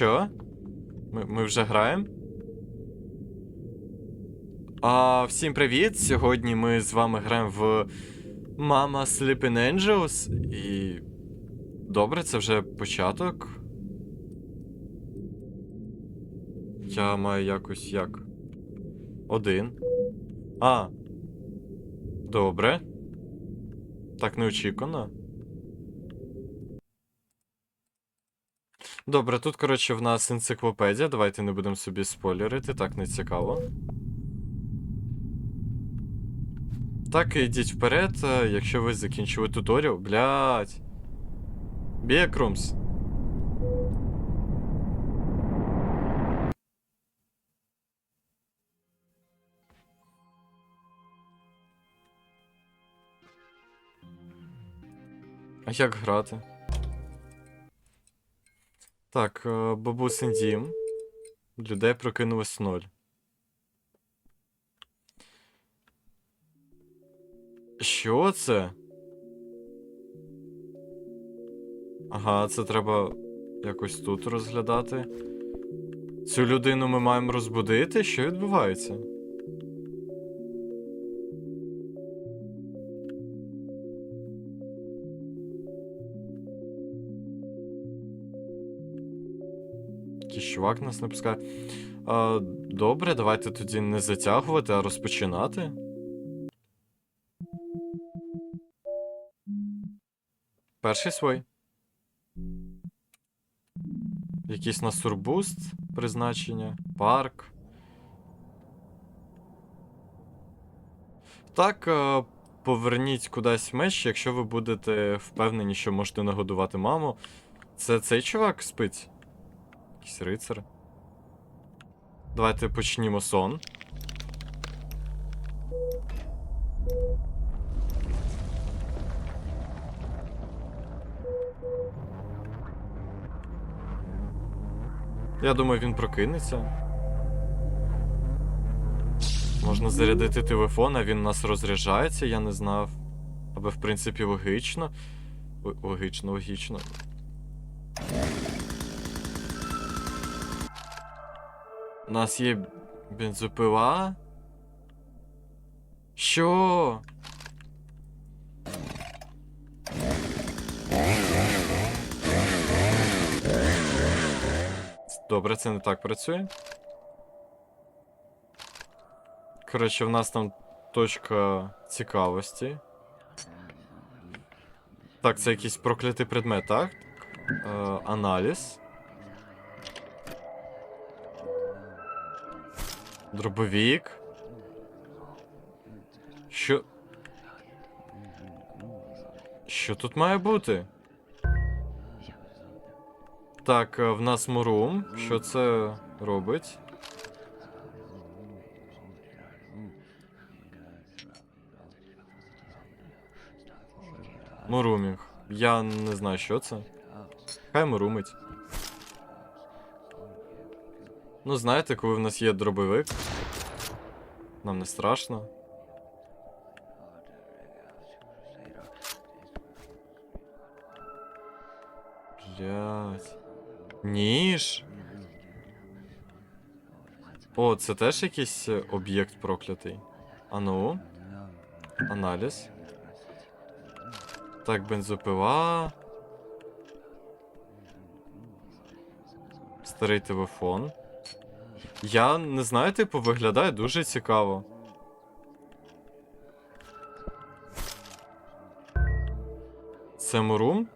Що? Ми, ми вже граємо? А, всім привіт! Сьогодні ми з вами граємо в Mama Sleeping Angels. І. Добре, це вже початок. Я маю якось як. Один. А. Добре. Так неочікувано. Добре, тут, коротше, в нас енциклопедія. Давайте не будемо собі спойлерити, так не цікаво. Так, ідіть вперед, е, якщо ви закінчили туторіал. Блять. Бекрумс. А як грати? Так, е, бабусин дім. Людей прокинулось ноль. Що це? Ага, це треба якось тут розглядати. Цю людину ми маємо розбудити? Що відбувається? Чувак нас не пускає. Добре, давайте тоді не затягувати, а розпочинати. Перший свой. Якийсь на сурбуст призначення, парк. Так, е, поверніть кудись меч, якщо ви будете впевнені, що можете нагодувати маму. Це цей чувак спить? Якийсь рицар. Давайте почнімо сон. Я думаю, він прокинеться. Можна зарядити телефон, а він у нас розряджається, я не знав. Або, в принципі, логічно. Логічно, логічно. У нас є бензопила. Що? Добре, це не так працює. Коротше, в нас там точка цікавості. Так, це якийсь проклятий предмет, так? Е, аналіз. Дробовік. Що. Що тут має бути? Так, е, в нас мурум. Що це робить? Мурумінг. Я не знаю, що це. Хай мурумить. Ну, знаєте, коли в нас є дробовик, нам не страшно. Блять. Ніж. О, це теж якийсь е, об'єкт проклятий. А ну. Аналіз. Так, бензопила. Старий телефон. Я не знаю, типу, виглядає дуже цікаво. Це мурум?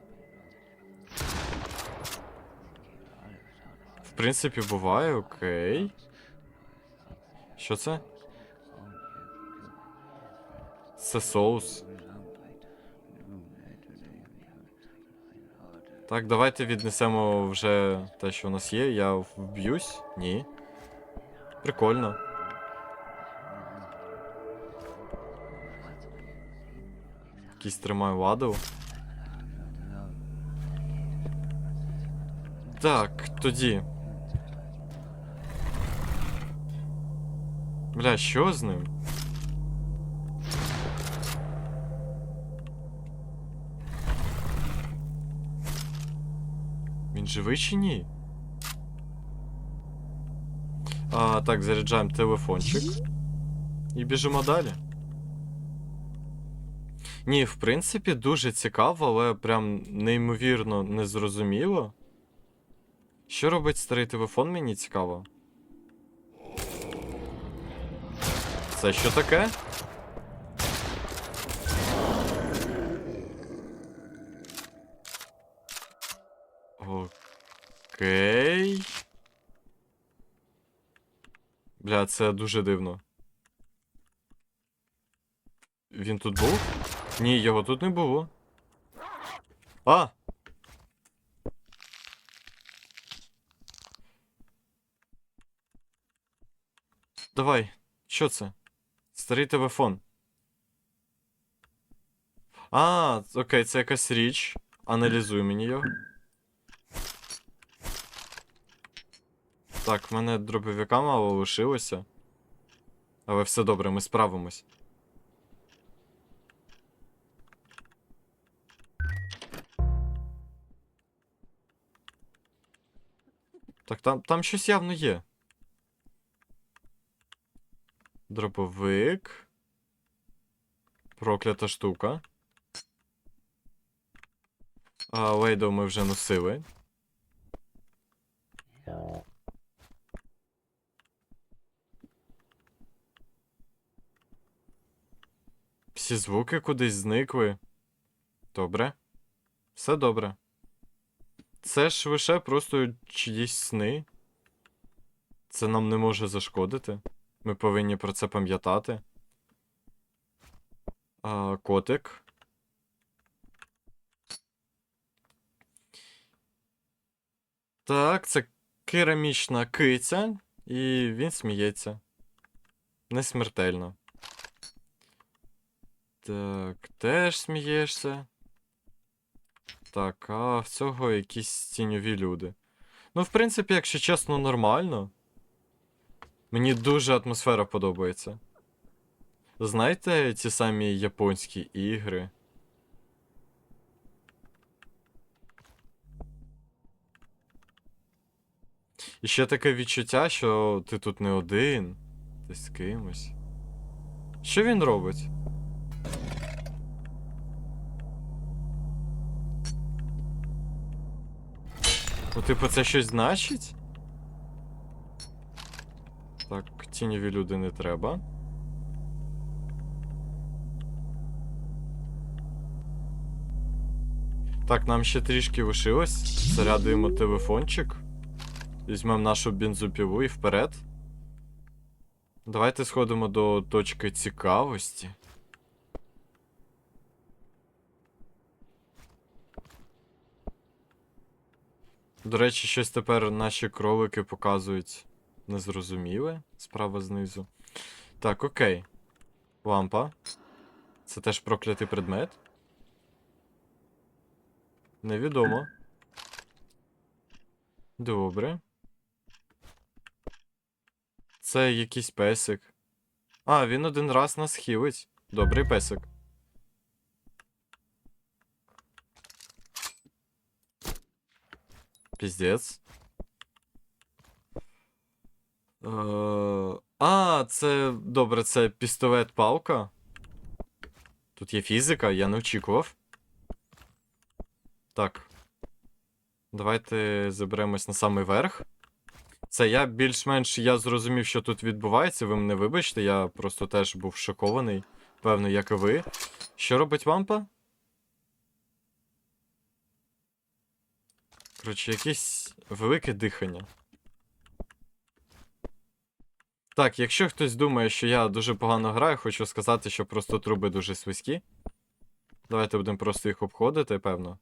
В принципі, буває, окей. Що це? Це соус. Так, давайте віднесемо вже те, що у нас є. Я вб'юсь? Ні. Прикольно. Якийсь тримаю ладу. Так, тоді. Бля, що з ним? Він живий чи ні? Так, заряджаємо телефончик. І біжимо далі. Ні, в принципі, дуже цікаво, але прям неймовірно незрозуміло. Що робить старий телефон, мені цікаво. Це що таке? Окей. Бля, це дуже дивно. Він тут був? Ні, його тут не було. А! Давай, що це? Старий телефон. А, окей, це якась річ. Аналізуй мені його. Так, в мене дробовика мало лишилося. Але все добре, ми справимось. Так, там, там щось явно є. Дробовик. Проклята штука. А, Лейдо ми вже носили. Всі звуки кудись зникли. Добре. Все добре. Це ж лише просто чиїсь сни. Це нам не може зашкодити. Ми повинні про це пам'ятати. А, котик. Так, це керамічна киця, і він сміється. Не смертельно. Так, теж смієшся. Так, а в цього якісь тіньові люди. Ну, в принципі, якщо чесно, нормально. Мені дуже атмосфера подобається. Знаєте, ті самі японські ігри. І ще таке відчуття, що ти тут не один, ти з кимось. Що він робить? Ну, типу, це щось значить? Так, тіньові люди не треба. Так, нам ще трішки лишилось. Зарядуємо телефончик. Візьмемо нашу бензопілу і вперед. Давайте сходимо до точки цікавості. До речі, щось тепер наші кролики показують незрозуміле справа знизу. Так, окей. Лампа. Це теж проклятий предмет. Невідомо. Добре. Це якийсь песик. А, він один раз нас хілить. Добрий песик. Піздець. Е, А, це. Добре, це пістолет-палка. Тут є фізика, я не очікував. Так. Давайте заберемось на самий верх. Це я більш-менш я зрозумів, що тут відбувається. Ви мене вибачте, я просто теж був шокований. Певно, як і ви. Що робить вампа? Коротше, якесь велике дихання. Так, якщо хтось думає, що я дуже погано граю, хочу сказати, що просто труби дуже свиські. Давайте будемо просто їх обходити, певно.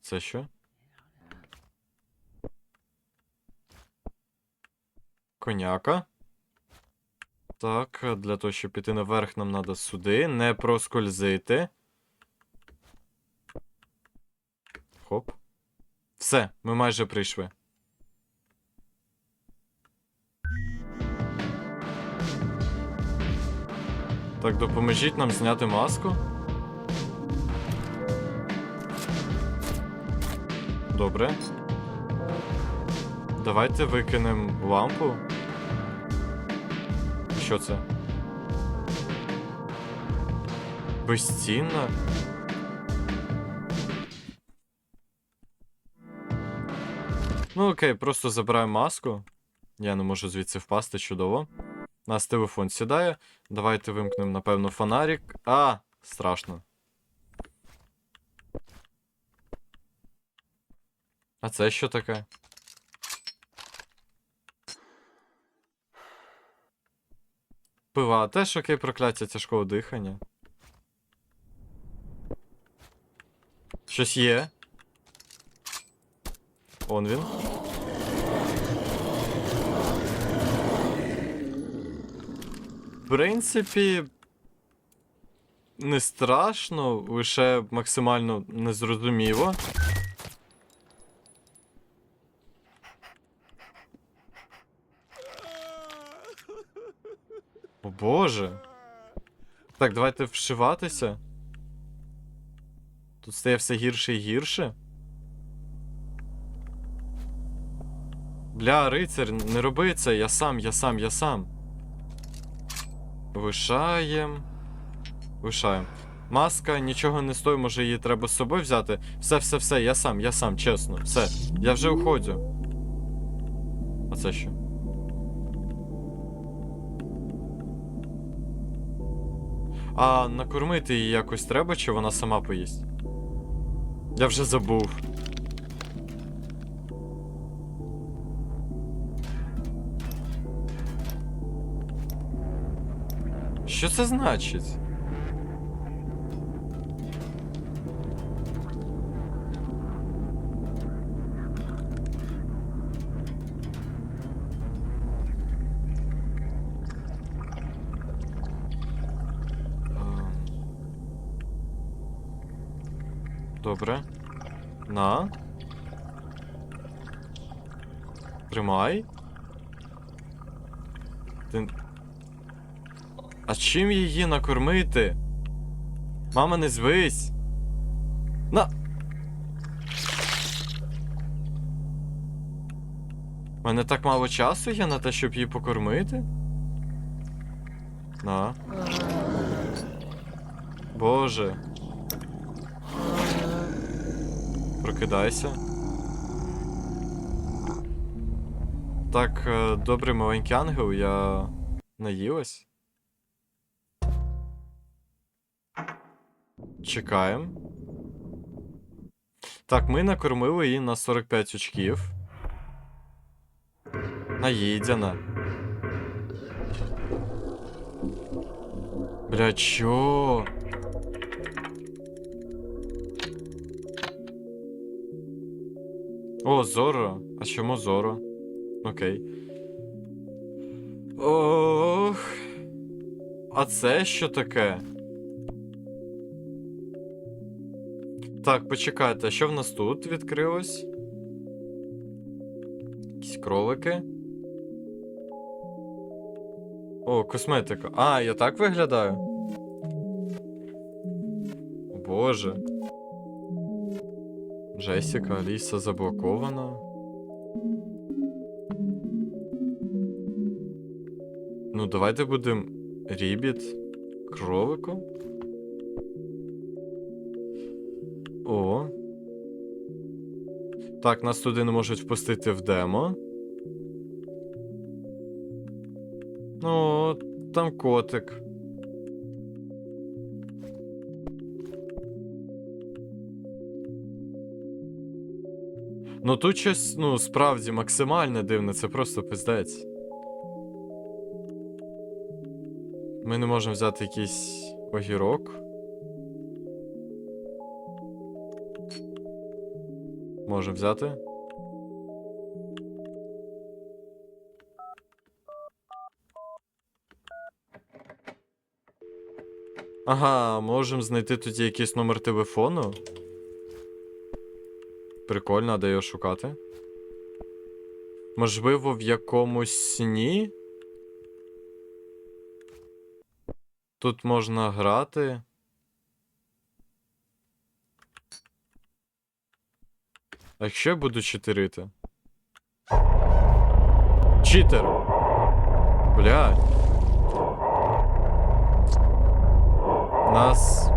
Це що? Коняка. Так, для того, щоб піти наверх, нам треба сюди. Не проскользити. Хоп. Все, ми майже прийшли. Так, допоможіть нам зняти маску. Добре. Давайте викинемо лампу. Що це? Безцінна? Ну окей, просто забираю маску. Я не можу звідси впасти чудово. У нас телефон сідає. Давайте вимкнемо, напевно, фонарик. А, страшно. А це що таке? Пива, теж окей прокляття тяжкого дихання. Щось є. Он він. В принципі. Не страшно, лише максимально незрозуміло. О боже. Так, давайте вшиватися. Тут стає все гірше і гірше. Бля, рицар, не роби це, я сам, я сам, я сам. Вишаєм. Вишаєм. Маска нічого не стоїть, може її треба з собою взяти. Все, все, все, я сам, я сам, чесно. Все. Я вже уходжу. А це що? А накормити її якось треба, чи вона сама поїсть? Я вже забув. Що це значить? Ем. Добре. На. Тримай. Ти... А чим її накормити? Мама, не звись. На. У мене так мало часу є на те, щоб її покормити. На. Боже. Прокидайся. Так, е, добрий маленький ангел, я наїлась. Чекаємо. Так, ми накормили її на 45 очків. Наїдяна. Бля, чо? О, Зоро. А чому Зоро? Окей. Ох. А це що таке? Так, почекайте, а що в нас тут відкрилось? Якісь кролики. О, косметика. А, я так виглядаю? О, Боже. Джесіка, Аліса заблокована. Ну, давайте будемо Рібіт кроликом. О. Так, нас туди не можуть впустити в демо. Ну, там котик. Ну тут щось, ну, справді максимально дивне, це просто пиздець. Ми не можемо взяти якийсь огірок. Можемо взяти. Ага, можемо знайти тоді якийсь номер телефону. Прикольно, а де його шукати? Можливо, в якомусь сні? Тут можна грати. А якщо я буду читерити? Читер. Блядь. Нас.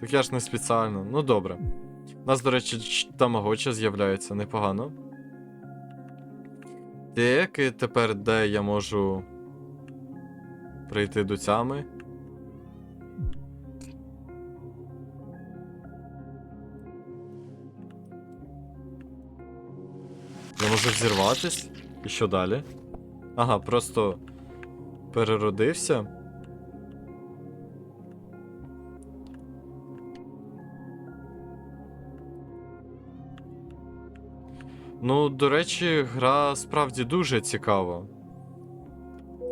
Так я ж не спеціально. Ну добре. У нас, до речі, тамагоча з'являється непогано. Так, і тепер де я можу прийти до тями? Взірватись? І що далі? Ага, просто переродився. Ну, до речі, гра справді дуже цікава.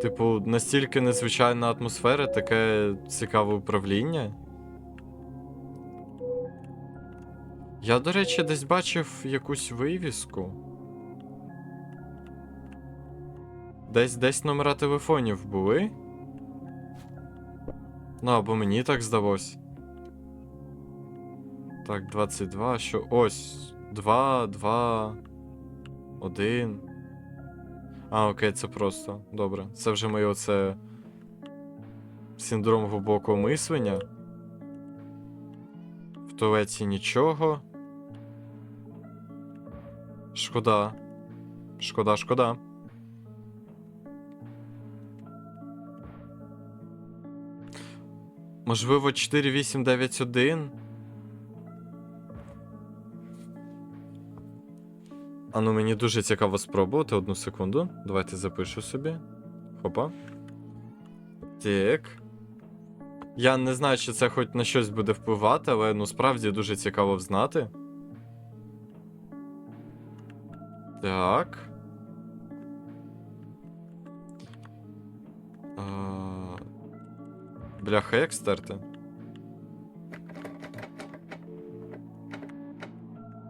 Типу, настільки незвичайна атмосфера, таке цікаве управління. Я, до речі, десь бачив якусь вивіску. Десь десь номера телефонів були. Ну, або мені так здалось. Так, 22, що. Ось. 2, 2. 1. А, окей, це просто. Добре. Це вже моє оце. Синдром глибокого мислення. В туалеті нічого. Шкода. Шкода, шкода. Можливо, 4891? А ну мені дуже цікаво спробувати одну секунду. Давайте запишу собі. Хопа. Так. Я не знаю, чи це хоч на щось буде впливати, але ну справді дуже цікаво взнати. Так. Бляха, як стерти?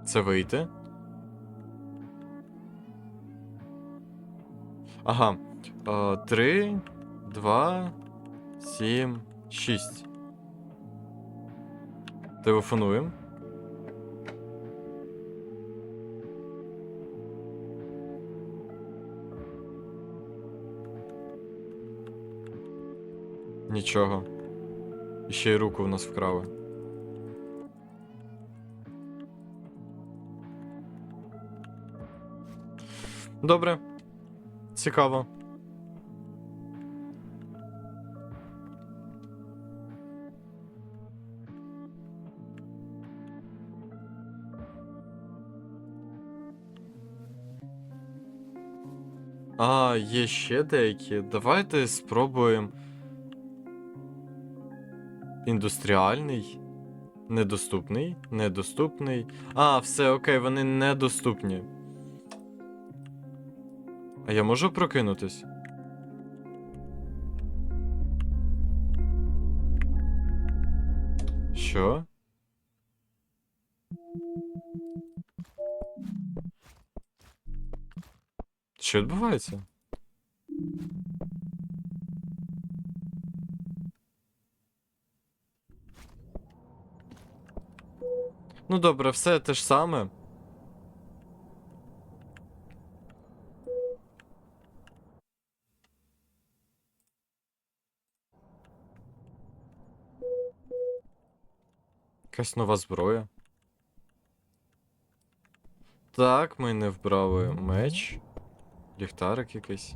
Це вийти. Ага. А, Три, два, сім, шість. Телефонуємо. Нічого. І ще й руку в нас вкрали. Добре. Цікаво. А, є ще деякі. Давайте спробуємо. Індустріальний. Недоступний. Недоступний. А, все окей, вони недоступні. А я можу прокинутись? Що? Що відбувається? Ну добре, все те ж саме. Якась нова зброя. Так, ми не вбрали меч. Ліхтарик якийсь.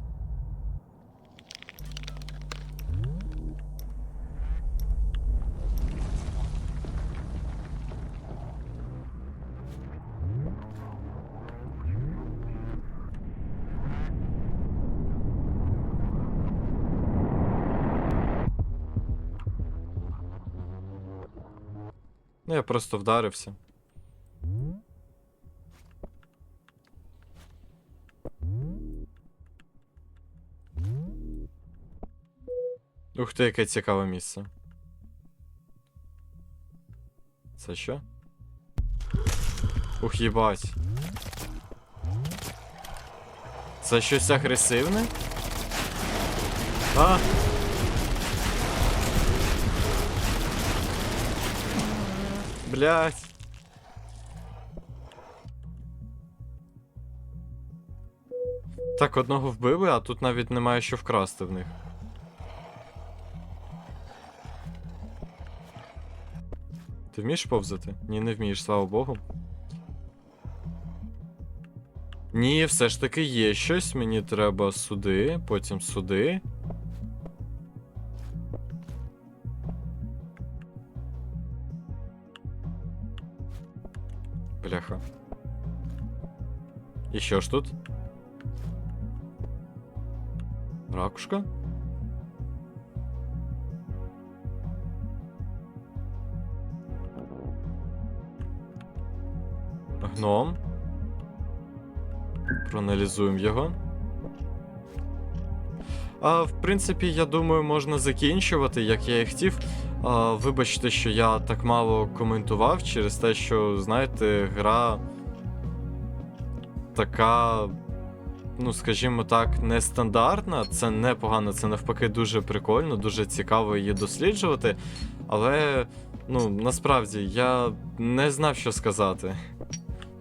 Ну, я просто вдарився. Ух ти, яке цікаве місце. Це що? Ух, їбать. Це щось агресивне? А! блядь. Так, одного вбили, а тут навіть немає що вкрасти в них. Ти вмієш повзати? Ні, не вмієш, слава Богу. Ні, все ж таки є щось. Мені треба сюди, потім сюди. Що ж тут? Ракушка? Гном. Проаналізуємо його. А, в принципі, я думаю, можна закінчувати, як я і хотів. А, вибачте, що я так мало коментував через те, що, знаєте, гра така, ну, скажімо так, нестандартна. Це непогано, це навпаки дуже прикольно, дуже цікаво її досліджувати. Але, ну, насправді, я не знав, що сказати.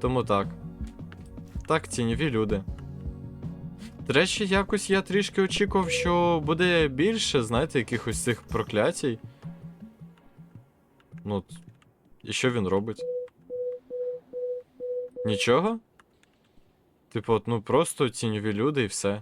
Тому так. Так, тіньові люди. До речі, якось я трішки очікував, що буде більше, знаєте, якихось цих проклятій. Ну. І що він робить? Нічого? Типу, от, ну просто тіньові люди і все.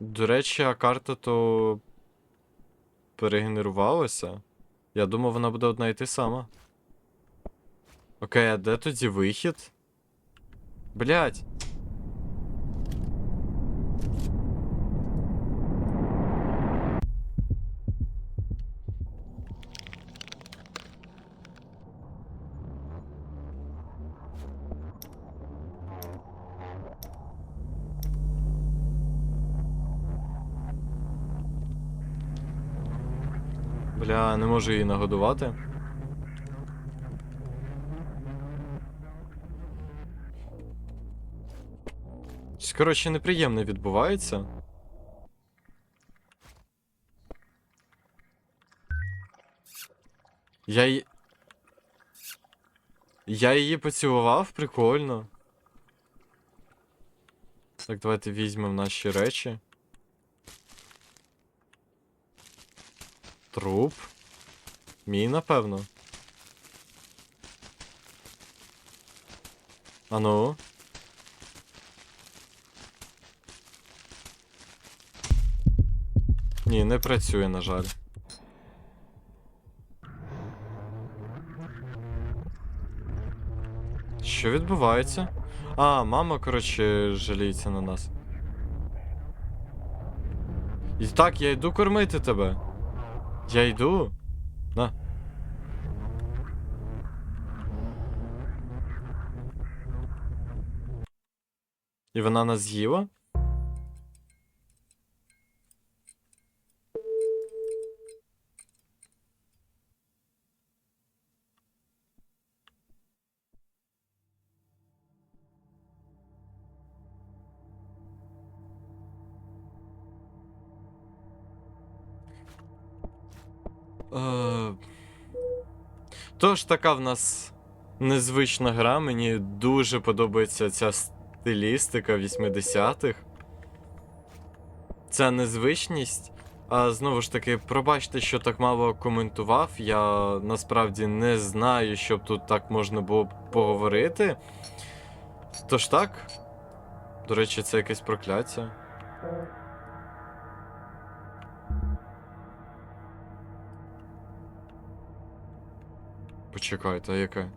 До речі, а карта то перегенерувалася. Я думав, вона буде одна та сама. Окей, а де тоді вихід? Блять. Бля, не можу її нагодувати. Щось, коротше, неприємне відбувається. Я її. Я її поцілував, прикольно. Так, давайте візьмемо наші речі. Труп. Мій, напевно. Ану. Ні, не працює, на жаль. Що відбувається? А, мама, коротше, жаліється на нас. І так, я йду кормити тебе. Я йду. На. І вона нас з'їла? Тож така в нас незвична гра. Мені дуже подобається ця стилістика 80-х. Ця незвичність. А знову ж таки, пробачте, що так мало коментував. Я насправді не знаю, щоб тут так можна було поговорити. Тож так. До речі, це якесь прокляття. Почекайте, а яке?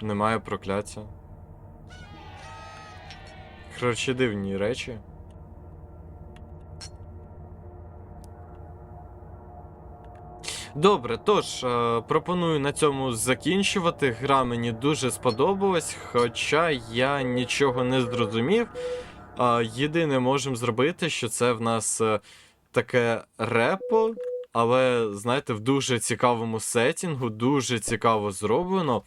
Немає прокляття. Коротше, дивні речі. Добре, тож, е, пропоную на цьому закінчувати. Гра мені дуже сподобалась, хоча я нічого не зрозумів. Е, єдине можемо зробити, що це в нас е, таке репо, але, знаєте, в дуже цікавому сетінгу, дуже цікаво зроблено.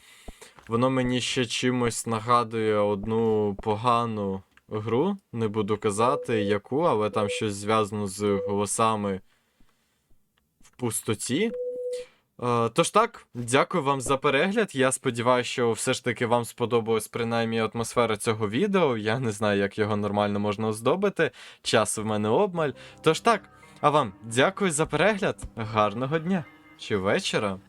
Воно мені ще чимось нагадує одну погану гру. Не буду казати яку, але там щось зв'язано з голосами в пустоті. Е, Тож так, дякую вам за перегляд. Я сподіваюся, що все ж таки вам сподобалась принаймні атмосфера цього відео. Я не знаю, як його нормально можна оздобити. Часу в мене обмаль. Тож так, а вам дякую за перегляд. Гарного дня чи вечора.